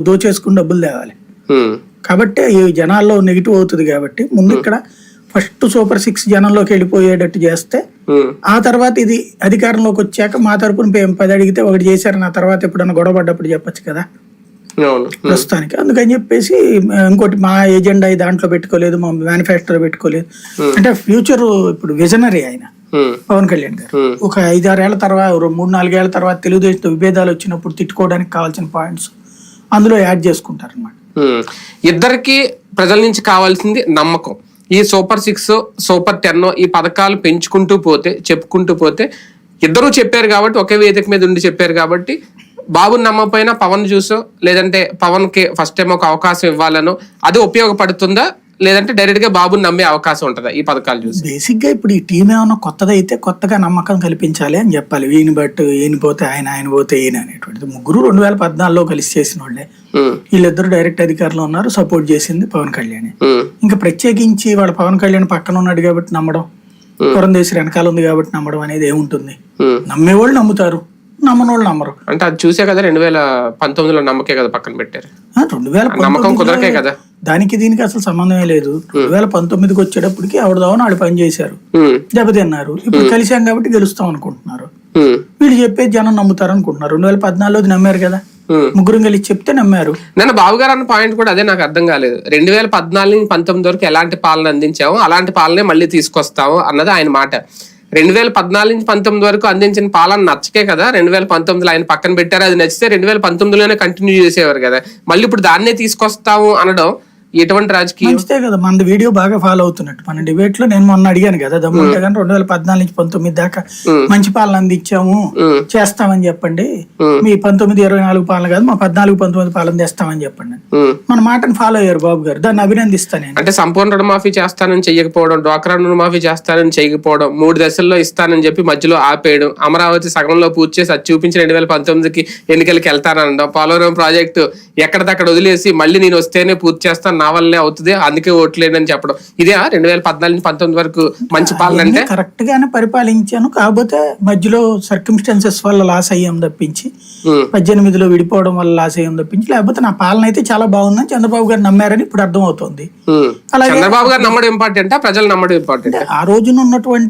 దోచేసుకుని డబ్బులు తేవాలి. కాబట్టి ఈ జనాల్లో నెగిటివ్ అవుతుంది కాబట్టి ముందు ఇక్కడ ఫస్ట్ సూపర్ సిక్స్ జనంలోకి వెళ్ళిపోయేటట్టు చేస్తే ఆ తర్వాత ఇది అధికారంలోకి వచ్చాక మా తరపున పది అడిగితే ఒకటి చేశారు నా తర్వాత ఎప్పుడన్నా గొడవ పడ్డప్పుడు చెప్పొచ్చు కదా. ప్రస్తుతానికి. అందుకని చెప్పేసి ఇంకోటి మా ఎజెండా ఈ దాంట్లో పెట్టుకోలేదు మా మేనిఫెస్టోలో పెట్టుకోలేదు. అంటే ఫ్యూచర్ ఇప్పుడు విజనరీ ఆయన. పవన్ కళ్యాణ్ గారు. ఒక ఐదారేళ్ళ తర్వాత మూడు నాలుగేళ్ళ తర్వాత తెలుగుదేశంతో విభేదాలు వచ్చినప్పుడు తిట్టుకోవడానికి కావాల్సిన పాయింట్స్ అందులో యాడ్ చేసుకుంటారు అనమాట ఇద్దరికి ప్రజల నుంచి కావాల్సింది నమ్మకం. ఈ సూపర్ సిక్స్ సూపర్ టెన్ ఈ పథకాలు పెంచుకుంటూ పోతే చెప్పుకుంటూ పోతే ఇద్దరూ చెప్పారు కాబట్టి ఒకే వేదిక మీద ఉండి చెప్పారు కాబట్టి బాబుని నమ్మపోయినా పవన్ చూసో లేదంటే పవన్కి ఫస్ట్ టైం ఒక అవకాశం ఇవ్వాలనో అది ఉపయోగపడుతుందా? లేదంటే డైరెక్ట్గా బాబుని నమ్మే అవకాశం ఉంటుందా ఈ పథకాలు చూసి. బేసిక్గా ఇప్పుడు ఈ టీం ఏమైనా కొత్తదైతే కొత్తగా నమ్మకం కల్పించాలి అని చెప్పాలి. ఈయన బట్టి ఈయన పోతే ఆయన ఆయన పోతే ఈయన అనేటువంటిది. ముగ్గురు రెండు వేల పద్నాలుగులో కలిసి చేసిన వాళ్ళే వీళ్ళిద్దరు డైరెక్ట్ అధికారంలో ఉన్నారు సపోర్ట్ చేసింది పవన్ కళ్యాణ్. ఇంకా ప్రత్యేకించి వాళ్ళ పవన్ కళ్యాణ్ పక్కన ఉన్నాడు కాబట్టి నమ్మడం పురంధేశ్వరి వెనకాల ఉంది కాబట్టి నమ్మడం అనేది ఏముంటుంది. నమ్మేవాళ్ళు నమ్ముతారు నమ్మనోళ్ళు నమ్మరు. అంటే అది చూసే కదా రెండు వేల పంతొమ్మిదిలో నమ్మకే కదా పక్కన పెట్టారు. రెండు వేల నమ్మకం కుదరకే కదా. దానికి దీనికి అసలు సంబంధమే లేదు. రెండు వేల పంతొమ్మిదికి వచ్చేటప్పటికి ఆవిడదావని వాళ్ళు పని చేశారు. ఉమ్, దెబ్బతిన్నారు. ఇప్పుడు కలిసాం కాబట్టి గెలుస్తాం అనుకుంటున్నారు. వీళ్ళు చెప్పేది జనం నమ్ముతారు అనుకుంటున్నారు. రెండు వేల పద్నాలుగులో నమ్మారు కదా. ముగ్గురు కలిసి చెప్తే నమ్మారు. నేను బాబు గారు అన్న పాయింట్ కూడా అదే నాకు అర్థం కాలేదు. రెండు వేల పద్నాలుగు నుంచి పంతొమ్మిది వరకు ఎలాంటి పాలన అందించామో అలాంటి పాలనే మళ్ళీ తీసుకొస్తాము అన్నది ఆయన మాట. రెండు వేల పద్నాలుగు నుంచి పంతొమ్మిది వరకు అందించిన పాలన నచ్చకే కదా? రెండు వేల పంతొమ్మిదిలో ఆయన పక్కన పెట్టారు. అది నచ్చితే రెండు వేల పంతొమ్మిదిలోనే కంటిన్యూ చేసేవారు కదా? మళ్ళీ ఇప్పుడు దాన్నే తీసుకొస్తాము అనడం ఎటువంటి రాజకీయం? మంచిదే కదా మన వీడియో బాగా ఫాలో అవుతున్నట్టు. మన డిబేట్లో నేను మొన్న అడిగాను కదా దమ్ముంటే కానీ రెండు వేల పద్నాలుగు నుంచి పంతొమ్మిది దాకా మంచి పాలన అందించాము చేస్తామని చెప్పండి. మీ పంతొమ్మిది ఇరవై నాలుగు పాలన కాదు మా పద్నాలుగు పంతొమ్మిది పాలన చేస్తామని చెప్పండి. మన మాటను ఫాలో అయ్యారు బాబు గారు దాన్ని అభినందిస్తాను అంటే సంపూర్ణ రుణమాఫీ చేస్తానని చెయ్యకపోవడం డ్వాక్రా రుణమాఫీ చేస్తానని చేయకపోవడం మూడు దశల్లో ఇస్తానని చెప్పి మధ్యలో ఆపేయడం అమరావతి సగంలో పూర్తి చేసి అది చూపించి రెండు వేల పంతొమ్మిదికి ఎన్నికలకి వెళ్తానడం పోలవరం ప్రాజెక్టు ఎక్కడిదక్కడ వదిలేసి మళ్ళీ నేను వస్తేనే పూర్తి చేస్తాను నా వల్లే అవుతుంది అందుకే ఓట్లేనని చెప్పడం. ఇదే రెండు వేల పద్నాలుగు నుంచి పంతొమ్మిది వరకు మంచి పాలన అంటే? కరెక్ట్ గానే పరిపాలించాను. కాకపోతే మధ్యలో సర్కమ్స్టాన్సెస్ వల్ల లాస్ అయ్యాం తప్పించి పద్దెనిమిదిలో విడిపోవడం వల్ల లాస్ అయ్యాం తప్పించి లేకపోతే నా పాలన అయితే చాలా బాగుందని చంద్రబాబు గారు నమ్మారని ఇప్పుడు అర్థమవుతోంది. ఉమ్. అలాగే చంద్రబాబు గారు నమ్మడం ఇంపార్టెంటా ప్రజలు నమ్మడం ఇంపార్టెంట్ ఆ రోజున ఉన్నటువంటి